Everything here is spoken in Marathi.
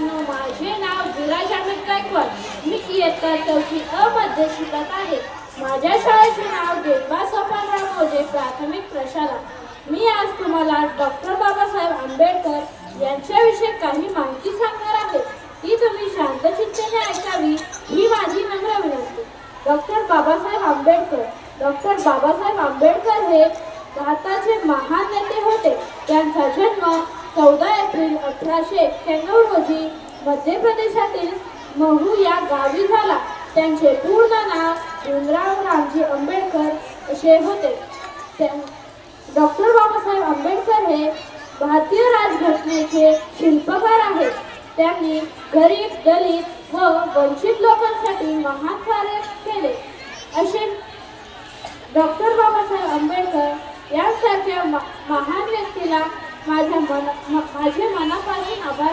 मित्रांनो माझे नाव विराज अमित गायकवाड मी इयत्ता चौथी अ मध्ये शिकत आहे. माझ्या शाळेचे नाव गेलबा सोपानराव मोजे प्राथमिक प्रशाला. मी आज तुम्हाला डॉक्टर बाबासाहेब आंबेडकर यांच्याविषयी काही माहिती सांगणार आहे. ती तुम्ही शांतचित्तेने ऐकावी ही माझी नम्र विनंती. डॉक्टर बाबासाहेब आंबेडकर. डॉक्टर बाबासाहेब आंबेडकर हे भारताचे महान नेते होते. त्यांचा जन्म अठराशे एक्क्याण्णव रोजी मध्य प्रदेशातील महू या गावी झाला त्यांचे पूर्ण नाव भीमराव रामजी आंबेडकर असे होते. त्या- डॉक्टर बाबासाहेब आंबेडकर हे भारतीय राजघटनेचे शिल्पकार आहेत. त्यांनी गरीब दलित व वंचित लोकांसाठी महान कार्य केले. असे डॉक्टर बाबासाहेब आंबेडकर महान व्यक्तीला माझ्या मन माझे मनापासून आभार